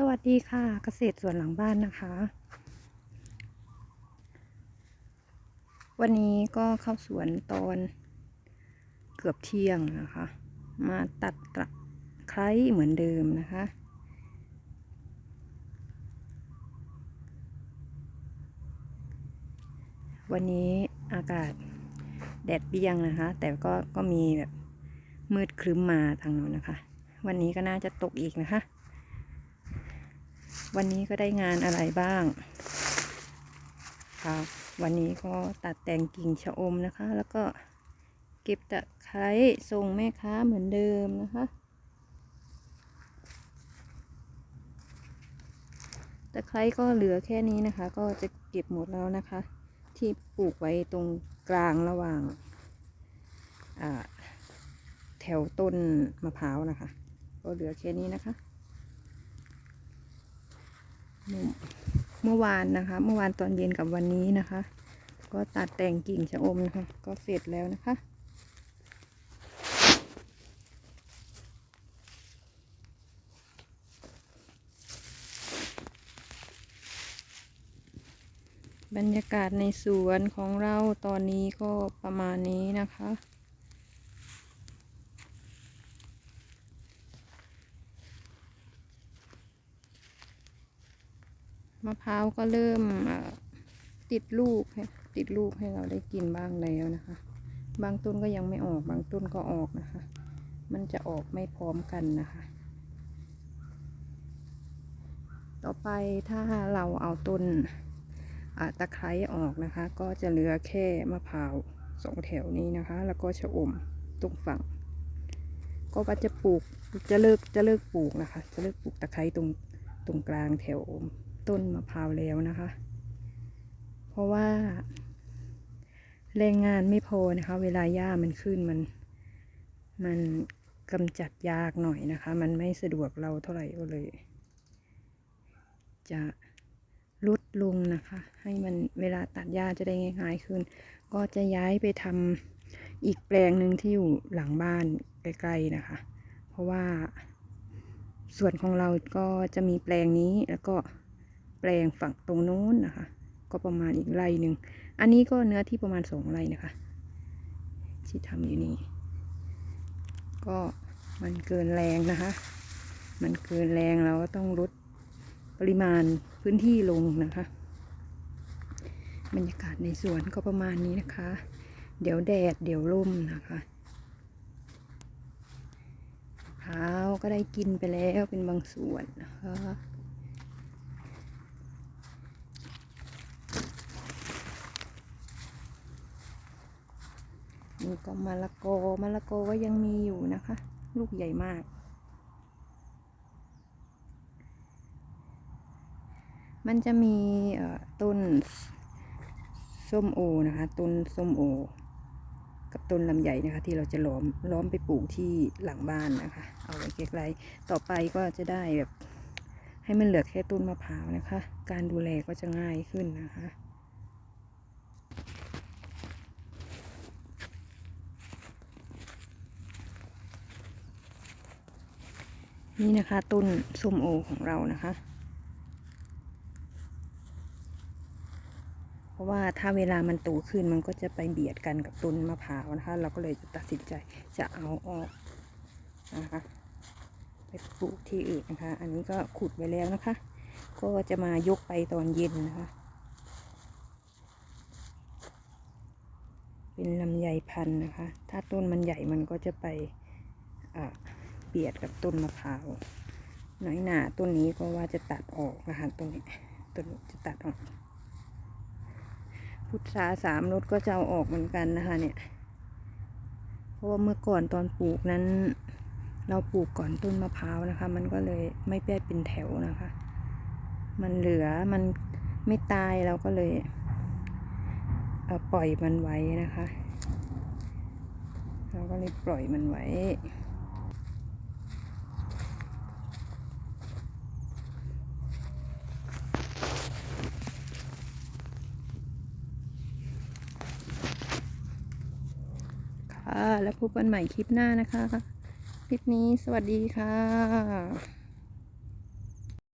สวัสดีค่ะ เกษตรสวนหลังบ้านนะคะ วันนี้ก็เข้าสวนตอนเกือบเที่ยงนะคะ มาตัดตะไคร้เหมือนเดิมนะคะ วันนี้อากาศแดดเปรี้ยงนะคะ แต่ก็ก็มีแบบมืดครึ้มมาทางโน้นนะคะ วันนี้ก็น่าจะตกอีกนะคะ วันนี้ก็ได้งานอะไรบ้างค่ะวันนี้ก็ตัดแต่งกิ่งชะอมนะคะ แล้วก็เก็บตะไคร้ส่งแม่ค้าเหมือนเดิมนะคะตะไคร้ก็เหลือแค่นี้นะคะ ก็จะเก็บหมดแล้วนะคะ ที่ปลูกไว้ตรงกลางระหว่างแถวต้นมะพร้าวนะคะ ก็เหลือแค่นี้นะคะ เมื่อวานนะคะ เมื่อวานตอนเย็นกับวันนี้นะคะ ก็ตัดแต่งกิ่งชะอมนะคะ ก็เสร็จแล้วนะคะบรรยากาศในสวนของเราตอนนี้ก็ประมาณนี้นะคะ มะพร้าวก็เริ่มติดลูกติดลูกให้เราได้กินบ้างแล้วนะคะ บางต้นก็ยังไม่ออกบางต้นก็ออกนะคะ มันจะออกไม่พร้อมกันนะคะ ต่อไปถ้าเราเอาต้นตะไคร้ออกนะคะ ก็จะเหลือแค่มะพร้าวสองแถวนี้นะคะ แล้วก็ชะอมตรงฝั่ง ก็ว่าจะปลูกจะเลิกจะเลิกปลูกนะคะ จะเลิกปลูกตะไคร้ตรงตรงกลางแถว ต้นมะพร้าวแล้วนะคะ เพราะว่า แรงงานไม่พอนะคะ เวลาหญ้ามันขึ้นมัน มันกำจัดยากหน่อยนะคะ มันไม่สะดวกเราเท่าไหร่ก็เลย จะลดลงนะคะ ให้มันเวลาตัดหญ้าจะได้ง่ายๆขึ้น ก็จะย้ายไปทำอีกแปลงหนึ่งที่อยู่หลังบ้านใกล้ๆนะคะ เพราะว่าส่วนของเราก็จะมีแปลงนี้แล้วก็ แปลงฝั่งตรงโน้นนะคะ ก็ประมาณอีกไร่หนึ่ง อันนี้ก็เนื้อที่ประมาณสองไร่นะคะ ที่ทำอยู่นี่ ก็มันเกินแรงนะคะ มันเกินแรงเราก็ต้องลดปริมาณพื้นที่ลงนะคะ บรรยากาศในสวนก็ประมาณนี้นะคะ เดี๋ยวแดดเดี๋ยวร่มนะคะเท้าก็ได้กินไปแล้วเป็นบางส่วนนะคะ นี่ก็มะละกอมะละกอก็ยังมีอยู่นะคะ ลูกใหญ่มาก มันจะมีต้นส้มโอนะคะ ต้นส้มโอ กับต้นลำใหญ่นะคะ ที่เราจะล้อมล้อมไปปลูกที่หลังบ้านนะคะ เอาไว้ใกล้ๆต่อไปก็จะได้แบบให้มันเหลือแค่ต้นมะพร้าวนะคะ การดูแลก็จะง่ายขึ้นนะคะ นี่นะคะต้นส้มโอของเรานะคะ เพราะว่าถ้าเวลามันโตขึ้นมันก็จะไปเบียดกันกับต้นมะพร้าวนะคะ เราก็เลยจะตัดสินใจจะเอาออกนะคะไปปลูกที่อื่นนะคะ อันนี้ก็ขุดไว้แล้วนะคะ ก็จะมายกไปตอนเย็นนะคะ เป็นลำไยพันธุ์นะคะ ถ้าต้นมันใหญ่มันก็จะไปอ่า เบียดกับต้นมะพร้าวน้อยหนาต้นนี้ก็ว่าจะตัดออกนะคะต้นนี้ต้นนี้จะตัดออก พุทราสามรถก็จะเอาออกเหมือนกันนะคะ เนี่ย เพราะว่าเมื่อก่อนตอนปลูกนั้น เราปลูกก่อนต้นมะพร้าวนะคะ มันก็เลยไม่แปรเป็นแถวนะคะ มันเหลือมันไม่ตายเราก็เลยเปล่อยมันไว้นะคะ เราก็เลยปล่อยมันไว้ ค่ะ แล้วพบกันใหม่คลิปหน้านะคะ คลิปนี้สวัสดีค่ะ